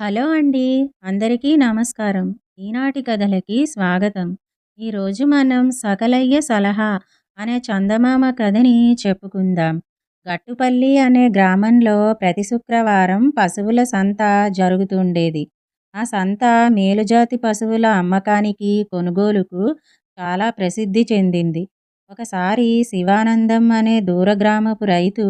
Hello అండి. అందరికీ నమస్కారం. ఈనాటి కథలకి స్వాగతం. ఈరోజు మనం 'సకలయ్య సలహా' అనే చందమామ కథని చెప్పుకుందాం. గట్టుపల్లి అనే గ్రామంలో ప్రతి శుక్రవారం పశువుల సంత జరుగుతుండేది. ఆ సంత మేలుజాతి పశువుల అమ్మకానికి, కొనుగోలుకు చాలా ప్రసిద్ధి చెందింది. ఒకసారి శివానందం అనే దూరగ్రామపు రైతు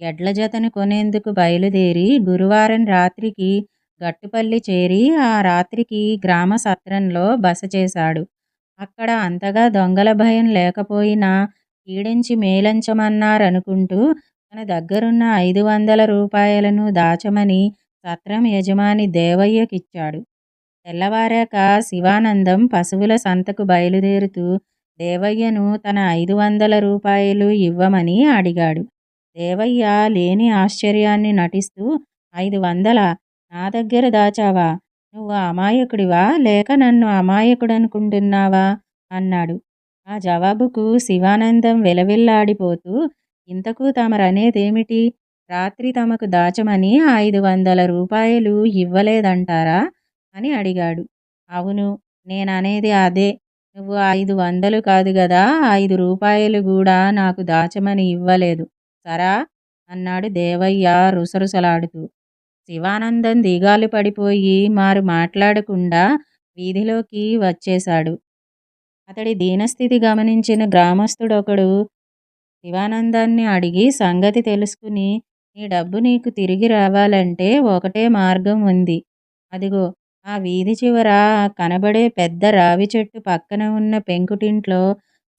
ఎడ్ల జతను కొనేందుకు బయలుదేరి గురువారం రాత్రికి గట్టుపల్లి చేరి ఆ రాత్రికి గ్రామ సత్రంలో బస చేశాడు. అక్కడ అంతగా దొంగల భయం లేకపోయినా ఈడించి మేలంచమన్నారనుకుంటూ తన దగ్గరున్న ఐదు వందల రూపాయలను దాచమని సత్రం యజమాని దేవయ్యకిచ్చాడు. తెల్లవారాక శివానందం పశువుల సంతకు బయలుదేరుతూ దేవయ్యను తన ఐదు వందల రూపాయలు ఇవ్వమని అడిగాడు. దేవయ్య లేని ఆశ్చర్యాన్ని నటిస్తూ ఐదు వందల నా దగ్గర దాచావా? నువ్వు అమాయకుడివా లేక నన్ను అమాయకుడనుకుంటున్నావా? అన్నాడు. ఆ జవాబుకు శివానందం వెలవిల్లాడిపోతూ ఇంతకూ తమరనేదేమిటి? రాత్రి తమకు దాచమని ఐదు వందల రూపాయలు ఇవ్వలేదంటారా? అని అడిగాడు. అవును. నేననేది అదే. నువ్వు ఐదు వందలు కాదు గదా ఐదు రూపాయలు కూడా నాకు దాచమని ఇవ్వలేదు. సరా? అన్నాడు దేవయ్య రుసరుసలాడుతూ. శివానందం దిగాలు పడిపోయి మారు మాట్లాడకుండా వీధిలోకి వచ్చేశాడు. అతడి దీనస్థితి గమనించిన గ్రామస్థుడొకడు శివానందాన్ని అడిగి సంగతి తెలుసుకుని నీ డబ్బు నీకు తిరిగి రావాలంటే ఒకటే మార్గం ఉంది. అదిగో ఆ వీధి చివర కనబడే పెద్ద రావి చెట్టు పక్కన ఉన్న పెంకుటింట్లో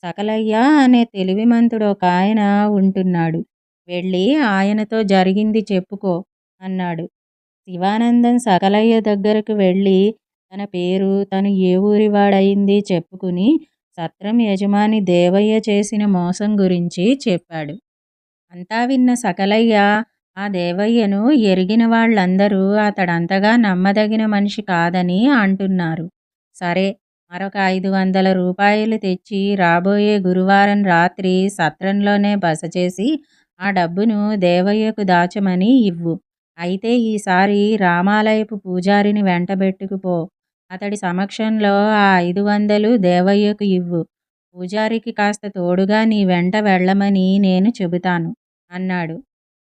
సకలయ్య అనే తెలివిమంతుడు ఒక ఆయన ఉంటున్నాడు. వెళ్ళి ఆయనతో జరిగింది చెప్పుకో అన్నాడు. శివానందం సకలయ్య దగ్గరకు వెళ్ళి తన పేరు, తను ఏ ఊరివాడయింది చెప్పుకుని సత్రం యజమాని దేవయ్య చేసిన మోసం గురించి చెప్పాడు. అంతా విన్న సకలయ్య ఆ దేవయ్యను ఎరిగిన వాళ్ళందరూ అతడంతగా నమ్మదగిన మనిషి కాదని అంటున్నారు. సరే మరొక ఐదు వందల రూపాయలు తెచ్చి రాబోయే గురువారం రాత్రి సత్రంలోనే బస చేసి ఆ డబ్బును దేవయ్యకు దాచమని ఇవ్వు. అయితే ఈసారి రామాలయపు పూజారిని వెంటబెట్టుకుపో. అతడి సమక్షంలో ఆ ఐదు వందలు దేవయ్యకు ఇవ్వు. పూజారికి కాస్త తోడుగా నీ వెంట వెళ్ళమని నేను చెబుతాను అన్నాడు.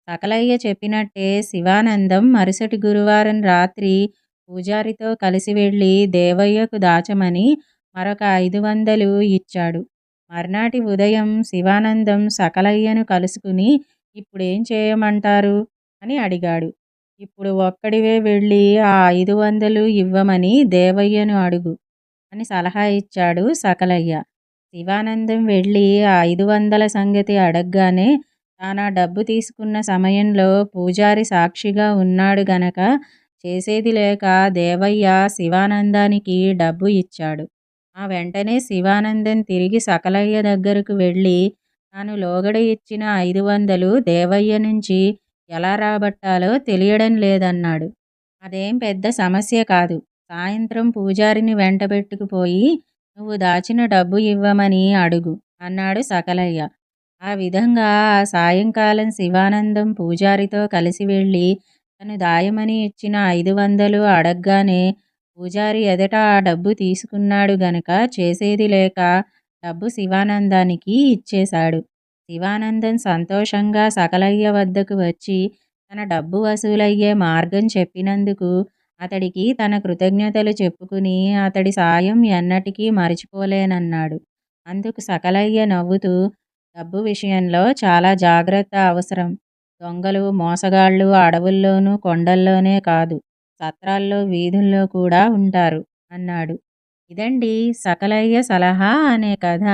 సకలయ్య చెప్పినట్టే శివానందం మరుసటి గురువారం రాత్రి పూజారితో కలిసి వెళ్ళి దేవయ్యకు దాచమని మరొక ఐదు వందలు ఇచ్చాడు. మర్నాటి ఉదయం శివానందం సకలయ్యను కలుసుకుని ఇప్పుడేం చేయమంటారు? అని అడిగాడు. ఇప్పుడు ఒక్కడివే వెళ్ళి ఆ ఐదు వందలు ఇవ్వమని దేవయ్యను అడుగు అని సలహా ఇచ్చాడు సకలయ్య. శివానందం వెళ్ళి ఆ ఐదు వందల సంగతి అడగ్గానే తానా డబ్బు తీసుకున్న సమయంలో పూజారి సాక్షిగా ఉన్నాడు గనక చేసేది లేక దేవయ్య శివానందానికి డబ్బు ఇచ్చాడు. ఆ వెంటనే శివానందం తిరిగి సకలయ్య దగ్గరకు వెళ్ళి తాను లోగడ ఇచ్చిన ఐదు వందలు దేవయ్య నుంచి ఎలా రాబట్టాలో తెలియడం లేదన్నాడు. అదేం పెద్ద సమస్య కాదు. సాయంత్రం పూజారిని వెంటబెట్టుకుపోయి నువ్వు దాచిన డబ్బు ఇవ్వమని అడుగు అన్నాడు సకలయ్య. ఆ విధంగా ఆ సాయంకాలం శివానందం పూజారితో కలిసి వెళ్ళి తను దాయమని ఇచ్చిన ఐదు వందలు అడగ్గానే పూజారి ఎదుట ఆ డబ్బు తీసుకున్నాడు గనక చేసేది లేక డబ్బు శివానందానికి ఇచ్చేశాడు. శివానందం సంతోషంగా సకలయ్య వద్దకు వచ్చి తన డబ్బు వసూలయ్యే మార్గం చెప్పినందుకు అతడికి తన కృతజ్ఞతలు చెప్పుకుని అతడి సాయం ఎన్నటికీ మరిచిపోలేనన్నాడు. అందుకు సకలయ్య నవ్వుతూ డబ్బు విషయంలో చాలా జాగ్రత్త అవసరం. దొంగలు, మోసగాళ్ళు అడవుల్లోనూ, కొండల్లోనే కాదు సత్రాల్లో, వీధుల్లో కూడా ఉంటారు అన్నాడు. ఇదండి 'సకలయ్య సలహా' అనే కథ.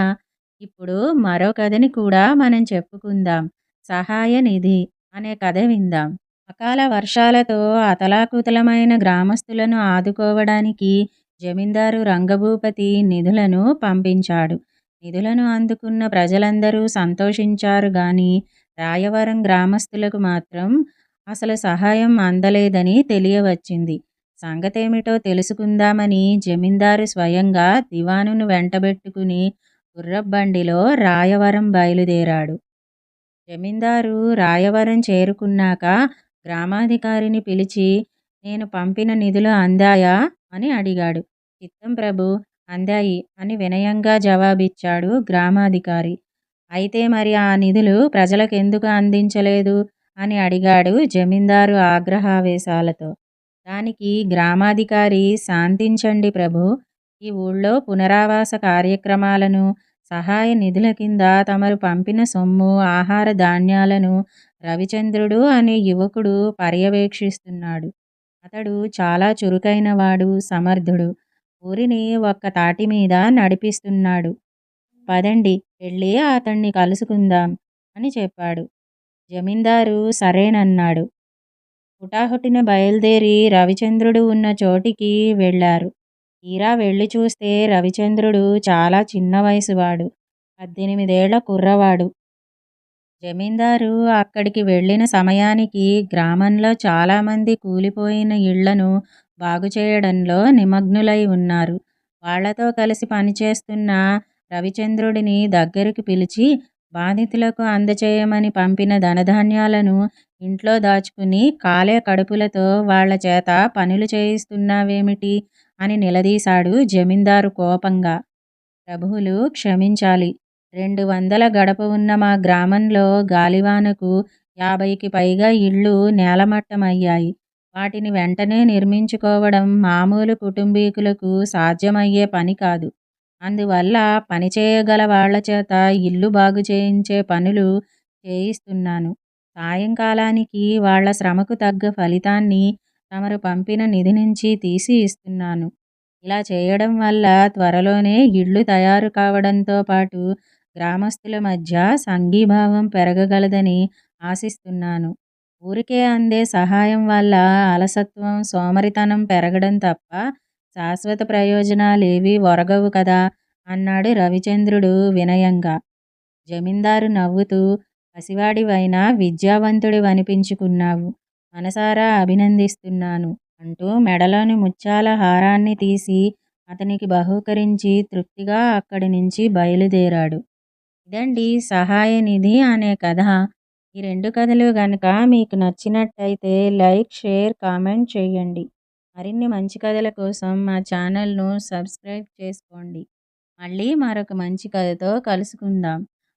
ఇప్పుడు మరో కథని కూడా మనం చెప్పుకుందాం. సహాయ నిధి అనే కథ విందాం. అకాల వర్షాలతో అతలాకుతలమైన గ్రామస్తులను ఆదుకోవడానికి జమీందారు రంగభూపతి నిధులను పంపించాడు. నిధులను అందుకున్న ప్రజలందరూ సంతోషించారు గాని రాయవరం గ్రామస్తులకు మాత్రం అసలు సహాయం అందలేదని తెలియవచ్చింది. సంగతేమిటో తెలుసుకుందామని జమీందారు స్వయంగా దివానును వెంటబెట్టుకుని గుర్రబండిలో రాయవరం బయలుదేరాడు. జమీందారు రాయవరం చేరుకున్నాక గ్రామాధికారిని పిలిచి నేను పంపిన నిధులు అందాయా? అని అడిగాడు. చిత్తం ప్రభు అందాయి అని వినయంగా జవాబిచ్చాడు గ్రామాధికారి. అయితే మరి ఆ నిధులు ప్రజలకెందుకు అందించలేదు? అని అడిగాడు జమీందారు ఆగ్రహావేశాలతో. దానికి గ్రామాధికారి శాంతించండి ప్రభు ఈ ఊళ్ళో పునరావాస కార్యక్రమాలను సహాయ నిధుల కింద తమరు పంపిన సొమ్ము ఆహార ధాన్యాలను రవిచంద్రుడు అనే యువకుడు పర్యవేక్షిస్తున్నాడు. అతడు చాలా చురుకైనవాడు సమర్థుడు. ఊరిని ఒక్క తాటి మీద నడిపిస్తున్నాడు. పదండి వెళ్ళి అతన్ని కలుసుకుందాం అని చెప్పాడు. జమీందారు సరేనన్నాడు. హుటాహుటిన బయలుదేరి రవిచంద్రుడు ఉన్న చోటికి వెళ్ళారు. తీరా వెళ్ళి చూస్తే రవిచంద్రుడు చాలా చిన్న వయసువాడు పద్దెనిమిదేళ్ళ కుర్రవాడు. జమీందారు అక్కడికి వెళ్ళిన సమయానికి గ్రామంలో చాలామంది కూలిపోయిన ఇళ్ళను బాగు చేయడంలో నిమగ్నులై ఉన్నారు. వాళ్ళతో కలిసి పనిచేస్తున్న రవిచంద్రుడిని దగ్గరికి పిలిచి బాధితులకు అందచేయమని పంపిన ధనధాన్యాలను ఇంట్లో దాచుకుని కాలే కడుపులతో వాళ్ళ చేత పనులు చేయిస్తున్నావేమిటి అని నిలదీశాడు జమీందారు కోపంగా. ప్రభువులు క్షమించాలి. రెండు వందల గడప ఉన్న మా గ్రామంలో గాలివానకు యాభైకి పైగా ఇళ్ళు నేలమట్టమయ్యాయి. వాటిని వెంటనే నిర్మించుకోవడం మామూలు కుటుంబీకులకు సాధ్యమయ్యే పని కాదు. అందువల్ల పనిచేయగల వాళ్ళ చేత ఇల్లు బాగు చేయించే పనులు చేయిస్తున్నాను. సాయంకాలానికి వాళ్ళ శ్రమకు తగ్గ ఫలితాన్ని తమరు పంపిన నిధి నుంచి తీసి ఇస్తున్నాను. ఇలా చేయడం వల్ల త్వరలోనే ఇళ్ళు తయారు కావడంతో పాటు గ్రామస్తుల మధ్య సంఘీభావం పెరగగలదని ఆశిస్తున్నాను. ఊరికే అందే సహాయం వల్ల అలసత్వం సోమరితనం పెరగడం తప్ప శాశ్వత ప్రయోజనాలేవి ఒరగవు కదా? అన్నాడు రవిచంద్రుడు వినయంగా. జమీందారు నవ్వుతూ పసివాడివైనా విద్యావంతుడి అనిపించుకున్నావు మనసారా అభినందిస్తున్నాను అంటూ మెడలోని ముత్యాల హారాన్ని తీసి అతనికి బహూకరించి తృప్తిగా అక్కడి నుంచి బయలుదేరాడు. ఇదండి సహాయ నిధి అనే కథ. ఈ రెండు కథలు కనుక మీకు నచ్చినట్టయితే లైక్ షేర్ కామెంట్ చేయండి. మరిన్ని మంచి కథల కోసం మా ఛానల్ను సబ్స్క్రైబ్ చేసుకోండి. మళ్ళీ మరొక మంచి కథతో కలుసుకుందాం.